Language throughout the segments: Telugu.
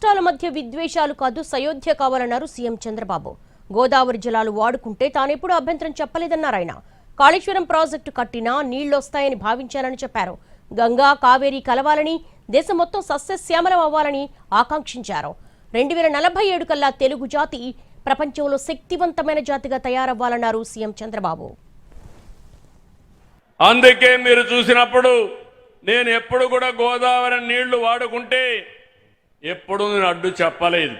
రాష్ట్రాల మధ్య విద్వేషాలు కాదు సయోధ్య కావాలన్నారు సీఎం చంద్రబాబు. గోదావరి జలాలు వాడుకుంటే తానెప్పుడు అభ్యంతరం చెప్పలేదన్నారు ఆయన. కాళేశ్వరం ప్రాజెక్టు కట్టినా నీళ్ళొస్తాయని భావించానని చెప్పారు. గంగా కావేరి కలవాలని దేశం మొత్తం సస్యశ్యామలం అవ్వాలని ఆకాంక్షించారు. రెండు వేల నలభై ఏడు కల్లా తెలుగు జాతి ప్రపంచంలో శక్తివంతమైన జాతిగా తయారవ్వాలన్నారు సీఎం చంద్రబాబు. అందుకే మీరు చూసినప్పుడు నేను ఎప్పుడు కూడా గోదావరి నీళ్ళు వాడుకుంటే ఎప్పుడు నేను అడ్డు చెప్పలేదు.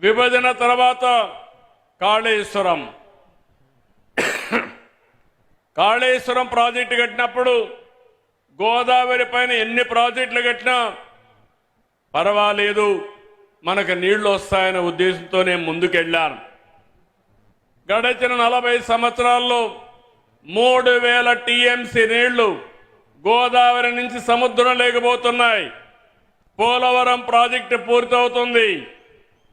విభజన తర్వాత కాళేశ్వరం. కాళేశ్వరం ప్రాజెక్టు కట్టినప్పుడు గోదావరి పైన ఎన్ని ప్రాజెక్టులు కట్టినా పర్వాలేదు మనకు నీళ్ళు వస్తాయనే ఉద్దేశంతో నేను ముందుకెళ్ళాను. గడిచిన నలభై సంవత్సరాల్లో మూడు వేల టీఎంసీ నీళ్ళు గోదావరి నుంచి సముద్రం లేకపోతున్నాయి పోలవరం ప్రాజెక్టు పూర్తవుతుంది.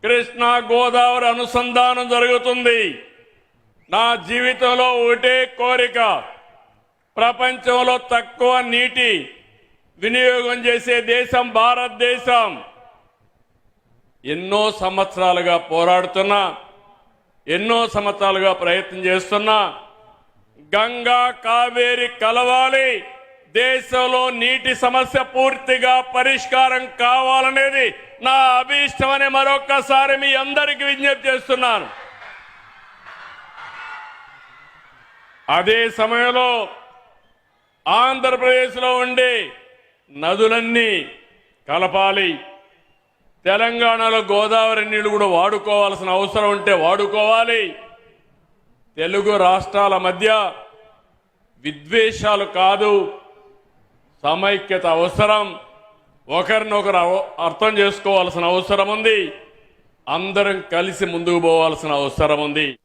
కృష్ణా గోదావరి అనుసంధానం జరుగుతుంది. నా జీవితంలో ఒకటే కోరిక ప్రపంచంలో తక్కువ నీటి వినియోగం చేసే దేశం భారతదేశం. ఎన్నో సంవత్సరాలుగా పోరాడుతున్నా ఎన్నో సంవత్సరాలుగా ప్రయత్నం చేస్తున్నా గంగా కావేరి కలవాలి. దేశంలో నీటి సమస్య పూర్తిగా పరిష్కారం కావాలనేది నా అభీష్టమని మరొక్కసారి మీ అందరికీ విజ్ఞప్తి చేస్తున్నాను. అదే సమయంలో ఆంధ్రప్రదేశ్లో ఉండే నదులన్నీ కలపాలి. తెలంగాణలో గోదావరి నీళ్ళు కూడా వాడుకోవాల్సిన అవసరం ఉంటే వాడుకోవాలి. తెలుగు రాష్ట్రాల మధ్య విద్వేషాలు కాదు. సమైక్యత అవసరం. ఒకరినొకరు అర్థం చేసుకోవాల్సిన అవసరం ఉంది. అందరం కలిసి ముందుకు పోవాల్సిన అవసరం ఉంది.